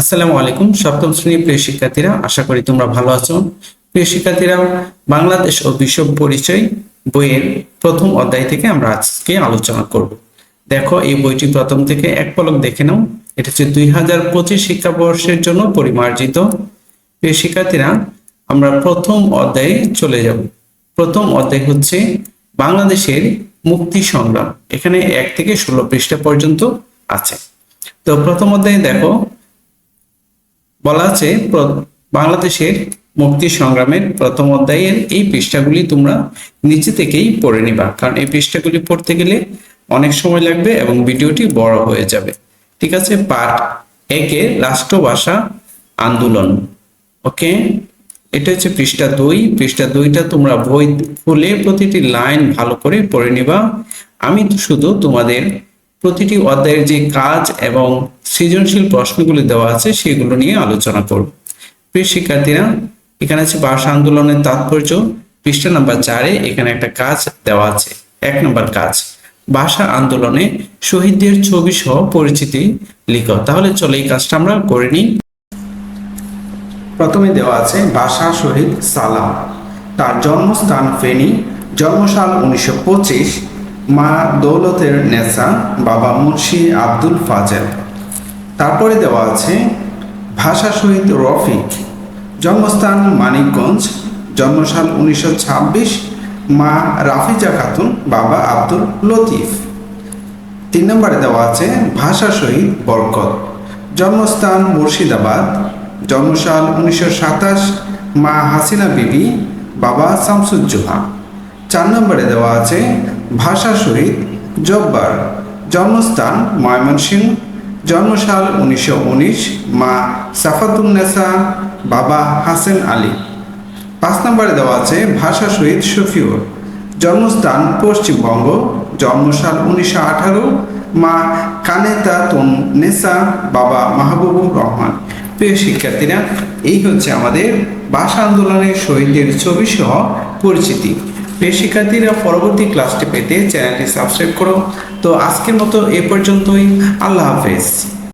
আসসালামু আলাইকুম। সপ্তম শ্রেণির প্রিয় শিক্ষার্থীরা, আশা করি তোমরা ভালো আছো। প্রিয় শিক্ষার্থীরা, বাংলাদেশ ও বিশ্ব পরিচয় বইয়ের প্রথম অধ্যায় থেকে আমরা আজকে আলোচনা করব। দেখো, এই বইটি প্রথম থেকে এক পলক দেখে নাও। এটা হচ্ছে দুই হাজার পঁচিশ শিক্ষাবর্ষের জন্য পরিমার্জিত। প্রিয় শিক্ষার্থীরা, আমরা প্রথম অধ্যায়ে চলে যাব। প্রথম অধ্যায় হচ্ছে বাংলাদেশের মুক্তি সংগ্রাম। এখানে এক থেকে ষোলো পৃষ্ঠা পর্যন্ত আছে। তো প্রথম অধ্যায়ে দেখো বলা আছে বাংলাদেশের মুক্তি সংগ্রামের প্রথম অধ্যায়ের এই পৃষ্ঠাগুলি তোমরা নিচে থেকেই পড়ে নিবা। কারণ এই পৃষ্ঠাগুলি পড়তে গেলে অনেক সময় লাগবে এবং ভিডিওটি বড় হয়ে যাবে। ঠিক আছে, পাঠ একে রাষ্ট্রভাষা আন্দোলন। ওকে? এটা হচ্ছে পৃষ্ঠা দুই। পৃষ্ঠা দুইটা তোমরা বই খুলে প্রতিটি লাইন ভালো করে পড়ে নিবা। আমি শুধু তোমাদের প্রতিটি অধ্যায়ের যে কাজ এবং সৃজনশীল প্রশ্নগুলি দেওয়া আছে, সেগুলো নিয়ে আলোচনা করব। প্রিয় শিক্ষার্থীরা, এখানে আছে ভাষা আন্দোলনের তাৎপর্য। পৃষ্ঠা নাম্বার চারে এখানে একটা কাজ দেওয়া আছে, এক নম্বর কাজ। ভাষা আন্দোলনে শহীদদের ছবি সহ পরিচিতি লিখো। তাহলে চলো এই কাজটা আমরা করে নিই। প্রথমে দেওয়া আছে ভাষা শহীদ সালাম। তার জন্মস্থান ফেনী। জন্মসাল উনিশশো পঁচিশ। মা দৌলতের নেসা বাবা মুন্সি আব্দুল ফাজেল। তারপরে দেওয়া আছে, ভাষা শহীদ রফিক। জন্মস্থান মানিকগঞ্জ, জন্মসাল উনিশশো ছাব্বিশ, মা রাফিজা খাতুন, বাবা আব্দুল লতিফ। তিন নম্বরে দেওয়া আছে, ভাষা শহীদ বরকত। জন্মস্থান মুর্শিদাবাদ, জন্মসাল উনিশশো সাতাশ, মা হাসিনা বিবি, বাবা শামসুজ্জোহা। চার নম্বরে দেওয়া আছে, ভাষা শহীদ জব্বার। জন্মস্থান ময়মনসিংহ। জন্মসাল উনিশশো উনিশ, মা সাফাতুন্নেসা বাবা হাসেন আলী। পাঁচ নম্বরে দেওয়া আছে, ভাষা শহীদ শফিউর। জন্মস্থান পশ্চিমবঙ্গ, জন্মসাল উনিশশো আঠারো, মা কানেতা তুন নেসা বাবা মাহবুবুর রহমান। প্রিয় শিক্ষার্থীরা, এই হচ্ছে আমাদের ভাষা আন্দোলনের শহীদদের ছবি সহ পরিচিতি। প্রিয় শিক্ষার্থীরা, পরবর্তী ক্লাসটি পেতে চ্যানেলটি সাবস্ক্রাইব করো। তো আজকের মতো এ পর্যন্তই। আল্লাহ হাফেজ।